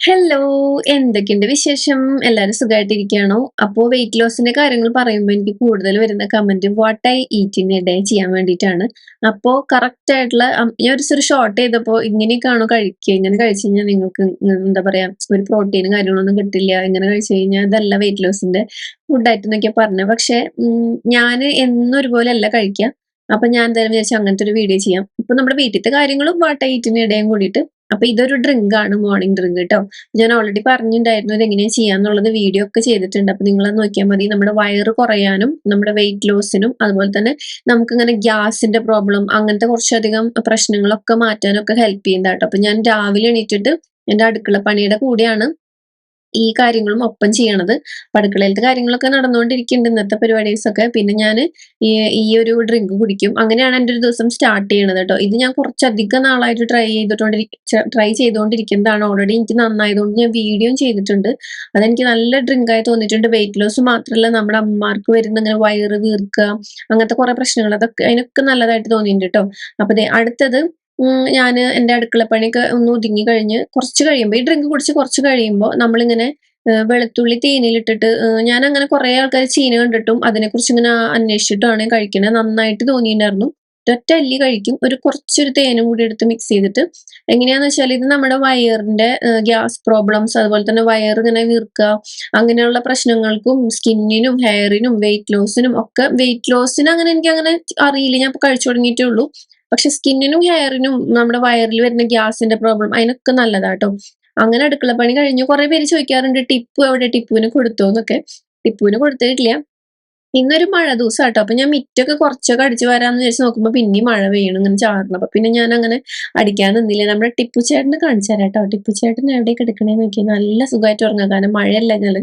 Hello എന്തൊക്കെയുണ്ട് വിശേഷം? എല്ലാരും സുഖമായിട്ടിരിക്കുകയാണോ അപ്പോ വെയിറ്റ് ലോസിന്റെ കാര്യങ്ങൾ പറയുമ്പോൾ എനിക്ക് കൂടുതൽ വരുന്ന comment what I eat in a day ചെയ്യാൻ വേണ്ടിയിട്ടാണ്. അപ്പോ കറക്റ്റ് ആയിട്ടുള്ള ഞാൻ ഒരു ഒരു ഷോർട്ട് ചെയ്തപ്പോ ഇങ്ങനെയൊക്കെയാണോ കഴിക്കുക? ഇങ്ങനെ കഴിച്ചു കഴിഞ്ഞാൽ നിങ്ങൾക്ക് എന്താ പറയാ ഒരു പ്രോട്ടീനും കാര്യങ്ങളൊന്നും കിട്ടില്ല. ഇങ്ങനെ കഴിച്ചു കഴിഞ്ഞാൽ ഇതല്ല വെയിറ്റ് ലോസിന്റെ ഫുഡായിട്ട് എന്നൊക്കെ പറഞ്ഞത് പക്ഷെ ഞാൻ എന്നും ഒരുപോലെ അല്ല കഴിക്കുക. അപ്പൊ ഞാൻ എന്തായാലും വിചാരിച്ചു അങ്ങനത്തെ ഒരു വീഡിയോ ചെയ്യാം. ഇപ്പൊ നമ്മുടെ വീട്ടിലത്തെ കാര്യങ്ങളും വാട്ട് ഈറ്റിന് ഇടയും കൂടിയിട്ട് അപ്പൊ ഇതൊരു ഡ്രിങ്ക് ആണ് മോർണിംഗ് ഡ്രിങ്ക് കേട്ടോ ഞാൻ ഓൾറെഡി പറഞ്ഞിട്ടുണ്ടായിരുന്നു ഇത് എങ്ങനെയാ ചെയ്യാന്നുള്ളത് വീഡിയോ ഒക്കെ ചെയ്തിട്ടുണ്ട്. അപ്പൊ നിങ്ങൾ നോക്കിയാൽ മതി. നമ്മുടെ വയറ് കുറയാനും നമ്മുടെ വെയിറ്റ് ലോസിനും അതുപോലെ തന്നെ നമുക്ക് ഇങ്ങനെ ഗ്യാസിന്റെ പ്രോബ്ലം അങ്ങനത്തെ കുറച്ചധികം പ്രശ്നങ്ങളൊക്കെ മാറ്റാനൊക്കെ ഹെൽപ്പ് ചെയ്യുന്നതാട്ടോ. അപ്പൊ ഞാൻ രാവിലെ എണീറ്റിട്ട് എന്റെ അടുക്കള പണിയുടെ കൂടെയാണ് ഈ കാര്യങ്ങളും ഒപ്പം ചെയ്യണത്. അടുക്കളയിലത്തെ കാര്യങ്ങളൊക്കെ നടന്നുകൊണ്ടിരിക്കുന്നുണ്ട് ഇന്നത്തെ പരിപാടീസ് ഒക്കെ പിന്നെ ഞാൻ ഈ ഒരു ഡ്രിങ്ക് കുടിക്കും. അങ്ങനെയാണ് എന്റെ ഒരു ദിവസം സ്റ്റാർട്ട് ചെയ്യണത് കേട്ടോ. ഇത് ഞാൻ കുറച്ചധികം നാളായിട്ട് ട്രൈ ചെയ്തിട്ടുകൊണ്ടിരി ട്രൈ ചെയ്തുകൊണ്ടിരിക്കുന്നതാണ് ഓൾറെഡി എനിക്ക് നന്നായതുകൊണ്ട് ഞാൻ വീഡിയോ ചെയ്തിട്ടുണ്ട്. അതെനിക്ക് നല്ല ഡ്രിങ്ക് ആയി തോന്നിയിട്ടുണ്ട്. വെയിറ്റ് ലോസ് മാത്രമല്ല നമ്മുടെ അമ്മമാർക്ക് വരുന്ന ഇങ്ങനെ വയറ് വീർക്കുക അങ്ങനത്തെ കുറെ പ്രശ്നങ്ങൾ. അതൊക്കെ അതിനൊക്കെ നല്ലതായിട്ട് തോന്നിയിട്ടുണ്ട് കേട്ടോ. അപ്പൊ അടുത്തത് ഞാൻ എന്റെ അടുക്കളപ്പണിയൊക്കെ ഒന്ന് ഒതുങ്ങി കഴിഞ്ഞ് കുറച്ച് കഴിയുമ്പോൾ ഈ ഡ്രിങ്ക് കുടിച്ച് കുറച്ച് കഴിയുമ്പോൾ നമ്മളിങ്ങനെ വെളുത്തുള്ളി തേനിലിട്ടിട്ട് ഞാൻ അങ്ങനെ കുറേ ആൾക്കാർ ചീന കണ്ടിട്ടും അതിനെക്കുറിച്ച് ഇങ്ങനെ അന്വേഷിച്ചിട്ടാണ് കഴിക്കണത് നന്നായിട്ട് തോന്നിയിട്ടുണ്ടായിരുന്നു. ഒറ്റ അല്ലി കഴിക്കും. ഒരു കുറച്ചൊരു തേനും കൂടി എടുത്ത് മിക്സ് ചെയ്തിട്ട്. എങ്ങനെയാന്ന് വെച്ചാൽ ഇത് നമ്മുടെ വയറിന്റെ ഗ്യാസ് പ്രോബ്ലംസ് അതുപോലെ തന്നെ വയർ ഇങ്ങനെ വീർക്കുക അങ്ങനെയുള്ള പ്രശ്നങ്ങൾക്കും സ്കിന്നിനും ഹെയറിനും വെയിറ്റ് ലോസിനും ഒക്കെ വെയിറ്റ് ലോസിന് അങ്ങനെ എനിക്ക് അങ്ങനെ അറിയില്ല. ഞാൻ കഴിച്ചു തുടങ്ങിയിട്ടേ ഉള്ളൂ. പക്ഷെ സ്കിന്നിനും ഹെയറിനും നമ്മുടെ വയറിൽ വരുന്ന ഗ്യാസിന്റെ പ്രോബ്ലം അതിനൊക്കെ നല്ലതാട്ടോ. അങ്ങനെ അടുക്കള പണി കഴിഞ്ഞു. കുറെ പേര് ചോദിക്കാറുണ്ട് ടിപ്പു എവിടെ? ടിപ്പുവിന് കൊടുത്തോന്നൊക്കെ ടിപ്പുവിന് കൊടുത്തിട്ടില്ല. ഇന്നൊരു മഴ ദിവസം കേട്ടോ അപ്പൊ ഞാൻ മിറ്റൊക്കെ കുറച്ചൊക്കെ അടിച്ചു വരാന്ന് വിചാരിച്ച് നോക്കുമ്പോ പിന്നെ മഴ പെയ്യണം ഇങ്ങനെ ചാറണം അപ്പൊ പിന്നെ ഞാൻ അങ്ങനെ അടിക്കാൻ നിന്നില്ല. നമ്മുടെ ടിപ്പു ചേട്ടന് കാണിച്ചു തരാം കേട്ടോ. ടിപ്പു ചേട്ടൻ എവിടെയൊക്കെ എടുക്കണേന്ന് നോക്കി നല്ല സുഖമായിട്ട് ഉറങ്ങാം. കാരണം മഴയല്ല ഞങ്ങൾ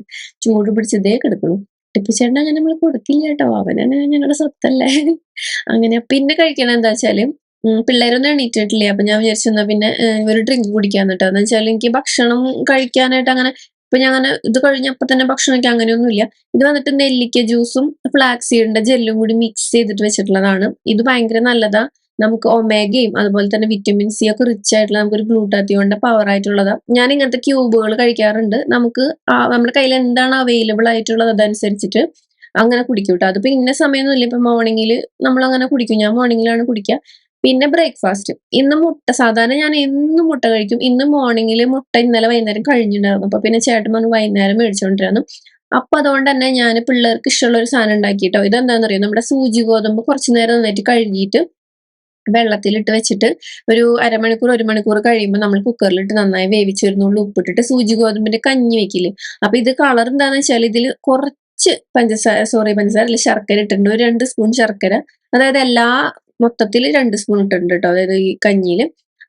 ചൂട് പിടിച്ചതേ കിടക്കണു ടിപ്പു ചേട്ടൻ അങ്ങനെ നമ്മൾ കൊടുക്കില്ല കേട്ടോ. അവനെ ഞങ്ങളുടെ സ്വത്തല്ലേ. അങ്ങനെ പിന്നെ കഴിക്കണം എന്താ വെച്ചാൽ പിള്ളേരൊന്നും എണീറ്റിട്ടില്ലേ? അപ്പൊ ഞാൻ വിചാരിച്ചു എന്നാ പിന്നെ ഒരു ഡ്രിങ്ക് കുടിക്കാന്ന് കേട്ടോ. എന്ന് വെച്ചാൽ എനിക്ക് ഭക്ഷണം കഴിക്കാനായിട്ട് അങ്ങനെ ഇപ്പൊ ഞാൻ അങ്ങനെ ഇത് കഴിഞ്ഞപ്പോ തന്നെ ഭക്ഷണം കഴിക്കാൻ അങ്ങനെയൊന്നുമില്ല. ഇത് വന്നിട്ട് നെല്ലിക്ക ജ്യൂസും ഫ്ലാക്സ് സീഡിന്റെ ജെല്ലും കൂടി മിക്സ് ചെയ്തിട്ട് വെച്ചിട്ടുള്ളതാണ്. ഇത് ഭയങ്കര നല്ലതാ. നമുക്ക് ഒമേഗയും അതുപോലെ തന്നെ വിറ്റമിൻ സി ഒക്കെ റിച്ച് ആയിട്ടുള്ള നമുക്കൊരു ഗ്ലൂട്ടാത്തിയോന്റെ പവർ ആയിട്ടുള്ളതാ. ഞാൻ ഇങ്ങനത്തെ ക്യൂബുകൾ കഴിക്കാറുണ്ട്. നമുക്ക് നമ്മുടെ കയ്യിൽ എന്താണ് അവൈലബിൾ ആയിട്ടുള്ളത് അതനുസരിച്ചിട്ട് അങ്ങനെ കുടിക്കും കേട്ടോ. അതിപ്പോ ഇന്ന സമയമൊന്നുമില്ല ഇപ്പൊ മോർണിംഗിൽ നമ്മൾ അങ്ങനെ കുടിക്കും. ഞാൻ മോർണിംഗിലാണ് കുടിക്കുക. പിന്നെ ബ്രേക്ക്ഫാസ്റ്റ് ഇന്ന് മുട്ട സാധാരണ ഞാൻ എന്നും മുട്ട കഴിക്കും. ഇന്ന് മോർണിംഗിൽ മുട്ട ഇന്നലെ വൈകുന്നേരം കഴിഞ്ഞിട്ടുണ്ടായിരുന്നു. അപ്പൊ പിന്നെ ചേട്ടൻ വന്ന് വൈകുന്നേരം മേടിച്ചോണ്ടിരുന്നു. അപ്പൊ അതുകൊണ്ട് തന്നെ ഞാൻ പിള്ളേർക്ക് ഇഷ്ടമുള്ള ഒരു സാധനം ഉണ്ടാക്കിട്ടോ ഇതെന്താണെന്ന് അറിയാം? നമ്മുടെ സൂചി ഗോതമ്പ് കുറച്ചു നേരം നന്നായിട്ട് കഴുകിയിട്ട് വെള്ളത്തിലിട്ട് വെച്ചിട്ട് ഒരു അരമണിക്കൂർ ഒരു മണിക്കൂർ കഴിയുമ്പോൾ നമ്മൾ കുക്കറിലിട്ട് നന്നായി വേവിച്ചിരുന്നുള്ളൂ ഉപ്പിട്ടിട്ട് സൂചി ഗോതമ്പിന്റെ കഞ്ഞി വെക്കില്ലേ? അപ്പൊ ഇത് കളർ എന്താണെന്ന് വെച്ചാൽ ഇതിൽ കുറച്ച് പഞ്ചസാര സോറി പഞ്ചസാര അല്ല ശർക്കര ഇട്ടിട്ടുണ്ട്. ഒരു രണ്ട് സ്പൂൺ ശർക്കര. അതായത് എല്ലാ മൊത്തത്തിൽ രണ്ട് സ്പൂൺ ഇട്ടിട്ടുണ്ട് കേട്ടോ. അതായത് ഈ കഞ്ഞിയിൽ.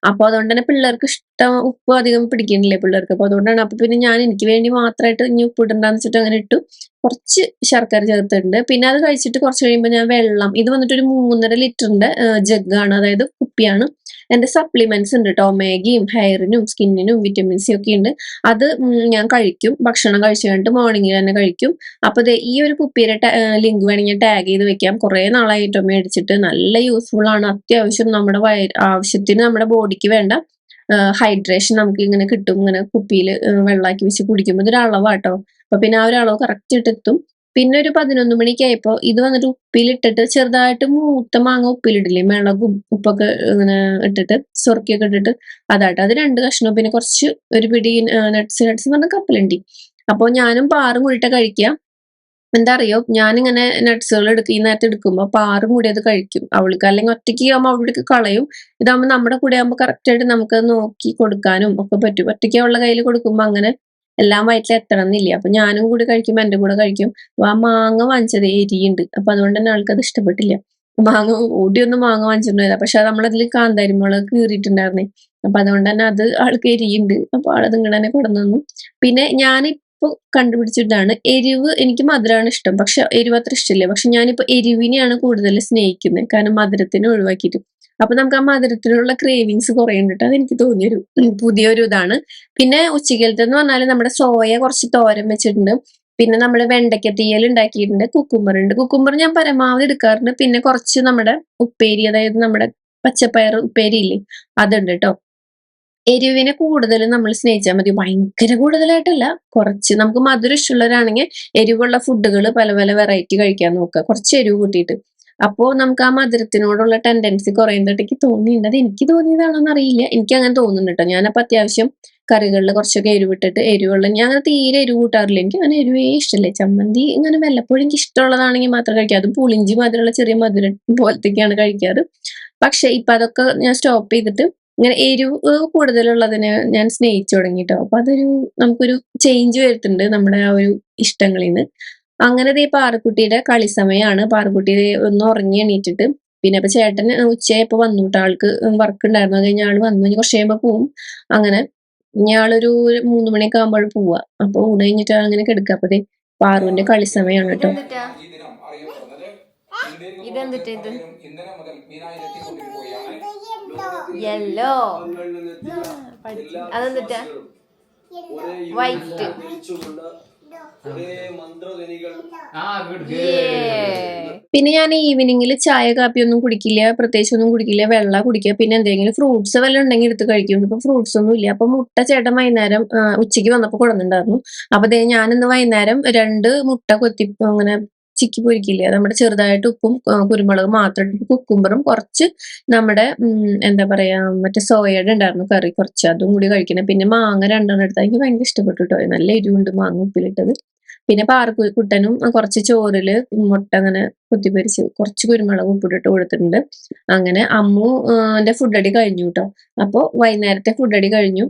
അപ്പൊ അതുകൊണ്ട് തന്നെ പിള്ളേർക്ക് ഇഷ്ടം ഉപ്പ് അധികം പിടിക്കണില്ലേ പിള്ളേർക്ക്. അപ്പൊ അതുകൊണ്ടാണ്. അപ്പൊ പിന്നെ ഞാൻ എനിക്ക് വേണ്ടി മാത്രമായിട്ട് ഇനി ഉപ്പ് ഇടണ്ടെന്ന് വെച്ചിട്ട് അങ്ങനെ ഇട്ടു. കുറച്ച് ശർക്കര ചേർത്തിട്ടുണ്ട്. പിന്നെ അത് കഴിച്ചിട്ട് കുറച്ച് കഴിയുമ്പോൾ ഞാൻ വെള്ളം ഇത് വന്നിട്ട് ഒരു മൂന്നര ലിറ്ററിന്റെ ജഗ്ഗാണ് അതായത് കുപ്പിയാണ്. എന്റെ സപ്ലിമെന്റ്സ് ഉണ്ട് കേട്ടോ ഒമേഗയും ഹെയറിനും സ്കിന്നിനും വിറ്റമിൻ സി ഒക്കെ ഉണ്ട്. അത് ഞാൻ കഴിക്കും. ഭക്ഷണം കഴിച്ചു കഴിഞ്ഞിട്ട് മോർണിംഗിൽ തന്നെ കഴിക്കും. അപ്പോൾ ദേ ഈ ഒരു കുപ്പിയുടെ ലിങ്ക് വേണമെങ്കിൽ ടാഗ് ചെയ്ത് വെക്കാം. കുറെ നാളായിട്ടോ മേടിച്ചിട്ട്. നല്ല യൂസ്ഫുൾ ആണ്. അത്യാവശ്യം നമ്മുടെ വയ ആവശ്യത്തിന് നമ്മുടെ ബോഡിക്ക് വേണ്ട ഹൈഡ്രേഷൻ നമുക്ക് ഇങ്ങനെ കിട്ടും. ഇങ്ങനെ കുപ്പിയിൽ വെള്ളമാക്കി വെച്ച് കുടിക്കുമ്പോൾ ഇതൊരു അളവാട്ടോ അപ്പൊ പിന്നെ ആ ഒരു അളവ് കറക്റ്റ് ഇട്ടെത്തും പിന്നെ ഒരു പതിനൊന്ന് മണിക്കായപ്പോ ഇത് വന്നിട്ട് ഉപ്പിലിട്ടിട്ട് ചെറുതായിട്ട് മൂത്ത മാങ്ങ ഉപ്പിലിടില്ലേ മിളകും ഉപ്പൊക്കെ ഇങ്ങനെ ഇട്ടിട്ട് സുറക്കിയൊക്കെ ഇട്ടിട്ട് അതാട്ടോ. അത് രണ്ട് കഷ്ണം പിന്നെ കുറച്ച് ഒരു പിടി നട്ട്സ് നട്ട്സ് എന്ന് പറഞ്ഞ കപ്പലണ്ടി അപ്പോൾ ഞാനും പാറും കൂടിയിട്ട് കഴിക്കുക എന്താ അറിയോ? ഞാനിങ്ങനെ നട്ട്സുകൾ എടുക്കും ഈ നേരത്തെ എടുക്കുമ്പോൾ പാറും കൂടി അത് കഴിക്കും അവൾക്ക്. അല്ലെങ്കിൽ ഒറ്റയ്ക്ക് ആകുമ്പോൾ അവൾക്ക് കളയും. ഇതാകുമ്പോൾ നമ്മുടെ കൂടെ ആകുമ്പോൾ കറക്റ്റ് ആയിട്ട് നമുക്ക് നോക്കി കൊടുക്കാനും ഒക്കെ പറ്റും. ഒറ്റയ്ക്ക് അവളുടെ കയ്യിൽ കൊടുക്കുമ്പോൾ അങ്ങനെ എല്ലാം വയറ്റിൽ എത്തണം എന്നില്ല അപ്പൊ ഞാനും കൂടി കഴിക്കും എന്റെ കൂടെ കഴിക്കും. അപ്പൊ ആ മാങ്ങ വാങ്ങിച്ചത് എരിയുണ്ട്. അപ്പൊ അതുകൊണ്ട് തന്നെ ആൾക്കത് ഇഷ്ടപ്പെട്ടില്ല. മാങ്ങ ഓടിയൊന്നും മാങ്ങ വാങ്ങിച്ചിട്ടുണ്ടായില്ല പക്ഷെ നമ്മളതിൽ കാന്താരിമുളക് കീറിയിട്ടുണ്ടായിരുന്നേ. അപ്പൊ അതുകൊണ്ട് തന്നെ അത് ആൾക്ക് എരിയുണ്ട്. അപ്പൊ ആളത് ഇങ്ങനെ തന്നെ കൊണ്ടുവന്നു പിന്നെ ഞാനിപ്പോ കണ്ടുപിടിച്ചിട്ടാണ് എരിവ് എനിക്ക് മധുരമാണ് ഇഷ്ടം. പക്ഷെ എരിവ് അത്ര ഇഷ്ടമില്ല. പക്ഷെ ഞാനിപ്പോ എരിവിനെയാണ് കൂടുതൽ സ്നേഹിക്കുന്നത് കാരണം മധുരത്തിന് ഒഴിവാക്കിയിട്ട്. അപ്പൊ നമുക്ക് ആ മധുരത്തിലുള്ള ക്രേവിങ്സ് കുറേ ഉണ്ട് അത് എനിക്ക് തോന്നിയൊരു പുതിയൊരു ഇതാണ്. പിന്നെ ഉച്ചക്കലത്തെ എന്ന് പറഞ്ഞാൽ നമ്മുടെ സോയ കുറച്ച് തോരൻ വെച്ചിട്ടുണ്ട്. പിന്നെ നമ്മൾ വെണ്ടയ്ക്ക തീയൽ ഉണ്ടാക്കിയിട്ടുണ്ട് കുക്കുംബർ ഉണ്ട്. കുക്കുമ്പർ ഞാൻ പരമാവധി എടുക്കാറുണ്ട്. പിന്നെ കുറച്ച് നമ്മുടെ ഉപ്പേരി അതായത് നമ്മുടെ പച്ചപ്പയർ ഉപ്പേരി ഇല്ലേ അതുണ്ട് കേട്ടോ എരിവിനെ കൂടുതൽ നമ്മൾ സ്നേഹിച്ചാൽ മതി. ഭയങ്കര കൂടുതലായിട്ടല്ല കുറച്ച്. നമുക്ക് മധുരം ഇഷ്ടമുള്ളവരാണെങ്കിൽ എരിവുള്ള ഫുഡുകൾ പല പല വെറൈറ്റി കഴിക്കാൻ നോക്കുക. കുറച്ച് എരിവ് കൂട്ടിയിട്ട്. അപ്പോ നമുക്ക് ആ മധുരത്തിനോടുള്ള ടെൻഡൻസി കുറയുന്നതായിട്ട് തോന്നിയിട്ടുണ്ട്. അത് എനിക്ക് തോന്നിയതാണോന്ന് അറിയില്ല. എനിക്ക് അങ്ങനെ തോന്നുന്നുണ്ട് കേട്ടോ ഞാനപ്പോ അത്യാവശ്യം കറികളിൽ കുറച്ചൊക്കെ എരിവിട്ടിട്ട് എരിവുള്ള ഞാൻ അങ്ങനെ തീരെ എരിവ് കൂട്ടാറില്ല. എനിക്ക് അങ്ങനെ എരിവേ ഇഷ്ടമല്ലേ ചമ്മന്തി ഇങ്ങനെ വല്ലപ്പോഴും എനിക്ക് ഇഷ്ടമുള്ളതാണെങ്കിൽ മാത്രം കഴിക്കാം. അതും പുളിഞ്ചി മധുരമുള്ള ചെറിയ മധുരം പോലത്തേക്കാണ് കഴിക്കാറ്. പക്ഷെ ഇപ്പൊ അതൊക്കെ ഞാൻ സ്റ്റോപ്പ് ചെയ്തിട്ട് ഇങ്ങനെ എരിവ് കൂടുതലുള്ളതിനെ ഞാൻ സ്നേഹിച്ചു തുടങ്ങി ട്ടോ. അപ്പൊ അതൊരു നമുക്കൊരു ചേഞ്ച് വരുത്തുന്നുണ്ട് നമ്മുടെ ആ ഒരു ഇഷ്ടങ്ങളിൽ നിന്ന്. അങ്ങനെ ഈ പാറക്കുട്ടിയുടെ കളി സമയമാണ് പാറക്കുട്ടി ഒന്ന് ഉറങ്ങി എണീറ്റിട്ട്. പിന്നെ ഇപ്പൊ ചേട്ടൻ ഉച്ചയായപ്പോ വന്നു കേട്ടോ ആൾക്ക് വർക്ക് ഉണ്ടായിരുന്നു അത് കഴിഞ്ഞ ആൾ വന്നു. ഇനി കുറച്ച് കഴിയുമ്പോ പോവും. അങ്ങനെ ഇയാളൊരു മൂന്ന് മണിയൊക്കെ ആകുമ്പോൾ പോവാ. അപ്പൊ ഊണ് കഴിഞ്ഞിട്ട് അങ്ങനെ കിടക്കുക അപ്പൊ ദേ പാറുവിന്റെ കളി സമയമാണ് കേട്ടോ യെല്ലോ. അതെന്തിട്ടാ? വൈറ്റ്. പിന്നെ ഞാൻ ഈവനിങ്ങിൽ ചായ കാപ്പി ഒന്നും കുടിക്കില്ല പ്രത്യേകിച്ച് ഒന്നും കുടിക്കില്ല വെള്ളം കുടിക്കുക പിന്നെ എന്തെങ്കിലും ഫ്രൂട്ട്സ് വല്ലതും ഉണ്ടെങ്കിൽ എടുത്ത് കഴിക്കും. ഇപ്പൊ ഫ്രൂട്ട്സ് ഒന്നും ഇല്ല. അപ്പൊ മുട്ട ചേട്ടൻ വൈകുന്നേരം ഉച്ചയ്ക്ക് ഉച്ചയ്ക്ക് വന്നപ്പോ കൊടുന്നുണ്ടായിരുന്നു അപ്പൊ ഞാൻ ഇന്ന് വൈകുന്നേരം രണ്ട് മുട്ട കൊത്തി അങ്ങനെ ചിക്കി പൊരിക്കില്ലേ? നമ്മുടെ ചെറുതായിട്ട് ഉപ്പും കുരുമുളകും മാത്രം കുക്കുംബറും കുറച്ച് നമ്മുടെ എന്താ പറയാ മറ്റേ സോയയുടെ ഉണ്ടായിരുന്നു കറി കുറച്ച്. അതും കൂടി കഴിക്കണം. പിന്നെ മാങ്ങ രണ്ടെണ്ണം എടുത്താൽ എനിക്ക് ഭയങ്കര ഇഷ്ടപ്പെട്ടു കേട്ടോ നല്ല എരിവുണ്ട് മാങ്ങ ഉപ്പിലിട്ടത്. പിന്നെ പാറക്കുട്ടനും കുറച്ച് ചോറിൽ മുട്ട അങ്ങനെ കുത്തിപ്പരിച്ച് കുറച്ച് കുരുമുളക് ഉപ്പിട്ടിട്ട് കൊടുത്തിട്ടുണ്ട്. അങ്ങനെ അമ്മു എന്റെ ഫുഡ് അടി കഴിഞ്ഞു കേട്ടോ അപ്പോ വൈകുന്നേരത്തെ ഫുഡടി കഴിഞ്ഞു.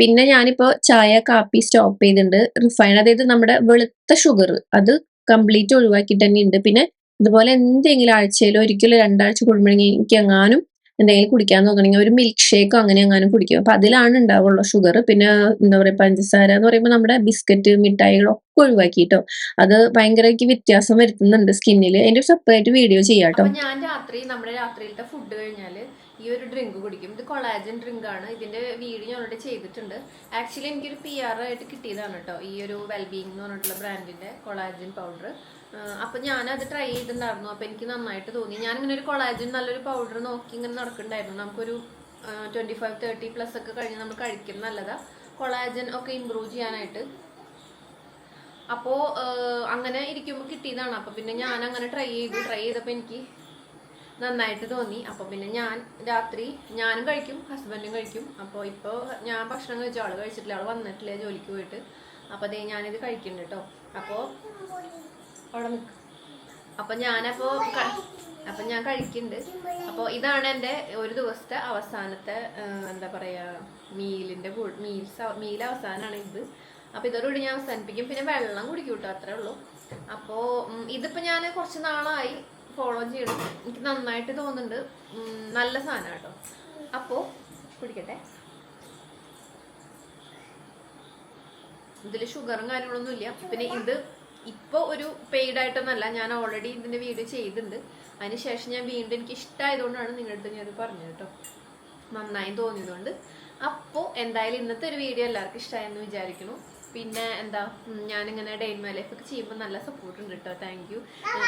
പിന്നെ ഞാനിപ്പോ ചായ കാപ്പി സ്റ്റോപ്പ് ചെയ്തിട്ടുണ്ട്. റിഫൈൻ അതായത് നമ്മുടെ വെളുത്ത ഷുഗർ അത് കംപ്ലീറ്റ് ഒഴിവാക്കിയിട്ട് തന്നെ ഉണ്ട് പിന്നെ ഇതുപോലെ എന്തെങ്കിലും ആഴ്ചയിലോ ഒരിക്കലും രണ്ടാഴ്ച കൂടുമ്പോഴെങ്കിൽ എനിക്ക് എങ്ങാനും എന്തെങ്കിലും കുടിക്കാൻ നോക്കണമെങ്കിൽ ഒരു മിൽക്ക് ഷേക്കോ അങ്ങനെ എങ്ങാനും കുടിക്കും. അപ്പൊ അതിലാണ് ഉണ്ടാവുള്ളൂ ഷുഗർ പിന്നെ എന്താ പറയുക പഞ്ചസാര എന്ന് പറയുമ്പോൾ നമ്മുടെ ബിസ്ക്കറ്റ് മിഠായികളൊക്കെ ഒഴിവാക്കിട്ടോ. അത് ഭയങ്കരമായിട്ട് വ്യത്യാസം വരുത്തുന്നുണ്ട് സ്കിന്നിൽ അതിന്റെ സെപ്പറേറ്റ് വീഡിയോ ചെയ്യാട്ടോ ഞാൻ രാത്രി നമ്മുടെ രാത്രിയിലത്തെ ഫുഡ് കഴിഞ്ഞാൽ ഈ ഒരു ഡ്രിങ്ക് കുടിക്കും. ഇത് കൊളാജൻ ഡ്രിങ്ക് ആണ്. ഇതിന്റെ വീഡിയോ ഞാൻ ഓൾറെഡി ചെയ്തിട്ടുണ്ട്. ആക്ച്വലി എനിക്കൊരു പി ആർ ആയിട്ട് കിട്ടിയതാണ് കേട്ടോ ഈ ഒരു വെൽബീങ് എന്ന് പറഞ്ഞിട്ടുള്ള ബ്രാൻഡിന്റെ കൊളാജൻ പൗഡർ അപ്പൊ ഞാനത് ട്രൈ ചെയ്തിട്ടുണ്ടായിരുന്നു. അപ്പൊ എനിക്ക് നന്നായിട്ട് തോന്നി. ഞാൻ ഇങ്ങനെ ഒരു കൊളാജൻ നല്ലൊരു പൗഡർ നോക്കി ഇങ്ങനെ നടക്കുന്നുണ്ടായിരുന്നു. നമുക്കൊരു ട്വന്റി ഫൈവ് തേർട്ടി പ്ലസ് ഒക്കെ കഴിഞ്ഞ് നമ്മൾ കഴിക്കുന്ന നല്ലതാ. കൊളാജൻ ഒക്കെ ഇമ്പ്രൂവ് ചെയ്യാനായിട്ട്. അപ്പോ അങ്ങനെ ഇരിക്കുമ്പോൾ കിട്ടിയതാണ്. അപ്പൊ പിന്നെ ഞാൻ അങ്ങനെ ട്രൈ ചെയ്തു. ട്രൈ ചെയ്തപ്പോൾ എനിക്ക് നന്നായിട്ട് തോന്നി. അപ്പൊ പിന്നെ ഞാൻ രാത്രി ഞാനും കഴിക്കും ഹസ്ബൻഡും കഴിക്കും. അപ്പോൾ ഇപ്പോൾ ഞാൻ ഭക്ഷണം കഴിച്ചു. ആൾ കഴിച്ചിട്ടില്ല. ആൾ വന്നിട്ടില്ല ജോലിക്ക് പോയിട്ട്. അപ്പൊ അതേ ഞാനിത് കഴിക്കുന്നുണ്ട് കേട്ടോ അപ്പോൾ അവിടെ നിൽക്ക് അപ്പൊ ഞാനപ്പോ ക- അപ്പൊ ഞാൻ കഴിക്കുന്നുണ്ട് അപ്പോൾ ഇതാണ് എന്റെ ഒരു ദിവസത്തെ അവസാനത്തെ എന്താ പറയാ മീലിന്റെ മീൽസ് മീൽ അവസാനാണ് ഇത്. അപ്പൊ ഇതോടുകൂടി ഞാൻ അവസാനിപ്പിക്കും. പിന്നെ വെള്ളം കുടിക്കും അത്രേ ഉള്ളൂ. അപ്പോ ഉം, ഇതിപ്പോ ഞാൻ കുറച്ച് നാളായി ഫോളോ ചെയ്യണം. എനിക്ക് നന്നായിട്ട് തോന്നുന്നുണ്ട്. നല്ല സാധനം കേട്ടോ. അപ്പോൾ കുടിക്കട്ടെ. ഇതിൽ ഷുഗറും കാര്യങ്ങളൊന്നും ഇല്ല. പിന്നെ ഇത് ഇപ്പോൾ ഒരു പെയ്ഡ് ആയിട്ടൊന്നല്ല. ഞാൻ ഓൾറെഡി ഇതിന്റെ വീഡിയോ ചെയ്തിട്ടുണ്ട്. അതിനുശേഷം ഞാൻ വീണ്ടും എനിക്ക് ഇഷ്ടമായതുകൊണ്ടാണ് നിങ്ങളുടെ അടുത്ത് ഞാൻ പറഞ്ഞത് കേട്ടോ. നന്നായി തോന്നിയതുകൊണ്ട്. അപ്പോൾ എന്തായാലും ഇന്നത്തെ ഒരു വീഡിയോ എല്ലാവർക്കും ഇഷ്ടമായെന്ന് വിചാരിക്കുന്നു. പിന്നെ എന്താ ഞാനിങ്ങനെ ഡെയിൻ മൈ ലൈഫ് ഒക്കെ ചെയ്യുമ്പോൾ നല്ല സപ്പോർട്ട് ഉണ്ട് കേട്ടോ താങ്ക് യു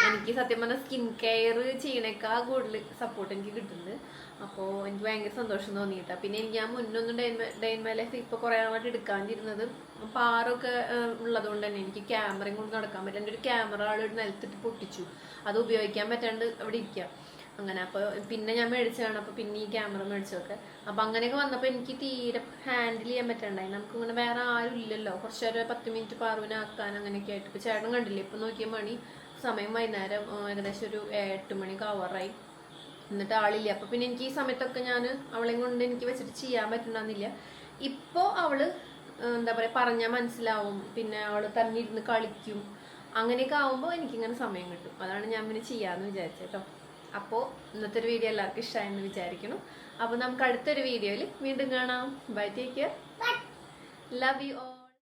എനിക്ക് സത്യം പറഞ്ഞാൽ സ്കിൻ കെയർ ചെയ്യണേക്കാൾ കൂടുതൽ സപ്പോർട്ട് എനിക്ക് കിട്ടുന്നുണ്ട് അപ്പോൾ എനിക്ക് ഭയങ്കര സന്തോഷം തോന്നിയിട്ടാണ് പിന്നെ എനിക്ക് ഞാൻ മുന്നൊന്നും ഡെയിൻ ഡെയിൻമ ഡെയിൻ മൈ ലൈഫ് ഇപ്പോൾ കുറേ നാളായിട്ട് എടുക്കാണ്ടിരുന്നത് പാറൊക്കെ ആറൊക്കെ ഉള്ളതുകൊണ്ട് തന്നെ എനിക്ക് ക്യാമറയും കൊണ്ട് നടക്കാൻ പറ്റില്ല. എന്റെ ഒരു ക്യാമറ ആളൊരു നിലത്തിട്ട് പൊട്ടിച്ചു. അത് ഉപയോഗിക്കാൻ പറ്റാണ്ട് അവിടെ ഇരിക്കുക അങ്ങനെ. അപ്പോൾ പിന്നെ ഞാൻ മേടിച്ചതാണ്. അപ്പോൾ പിന്നെ ഈ ക്യാമറ മേടിച്ചതൊക്കെ അപ്പോൾ അങ്ങനെയൊക്കെ വന്നപ്പോൾ എനിക്ക് തീരെ ഹാൻഡിൽ ചെയ്യാൻ പറ്റണ്ടായി. നമുക്ക് ഇങ്ങനെ വേറെ ആരും ഇല്ലല്ലോ. കുറച്ച് നേരം പത്ത് മിനിറ്റ് പാറുവിനാക്കാൻ അങ്ങനെയൊക്കെ ആയിട്ട്. ഇപ്പോൾ ചേട്ടൻ കണ്ടില്ലേ? ഇപ്പോൾ നോക്കിയ മണി സമയം വൈകുന്നേരം ഏകദേശം ഒരു എട്ട് മണി കവറായി എന്നിട്ട് ആളില്ല. അപ്പോൾ പിന്നെ എനിക്ക് ഈ സമയത്തൊക്കെ ഞാൻ അവളെ കൊണ്ട് എനിക്ക് വെച്ചിട്ട് ചെയ്യാൻ പറ്റണമെന്നില്ല ഇപ്പോൾ അവൾ എന്താ പറയുക പറഞ്ഞാൽ മനസ്സിലാവും. പിന്നെ അവൾ തന്നെ ഇരുന്ന് കളിക്കും. അങ്ങനെയൊക്കെ ആവുമ്പോൾ എനിക്കിങ്ങനെ സമയം കിട്ടും. അതാണ് ഞാൻ പിന്നെ ചെയ്യാന്ന് വിചാരിച്ചത് കേട്ടോ അപ്പോൾ ഇന്നത്തെ ഒരു വീഡിയോ എല്ലാവർക്കും ഇഷ്ടമായെന്ന് വിചാരിക്കുന്നു. അപ്പോൾ നമുക്ക് അടുത്തൊരു വീഡിയോയിൽ വീണ്ടും കാണാം. Bye take care love you all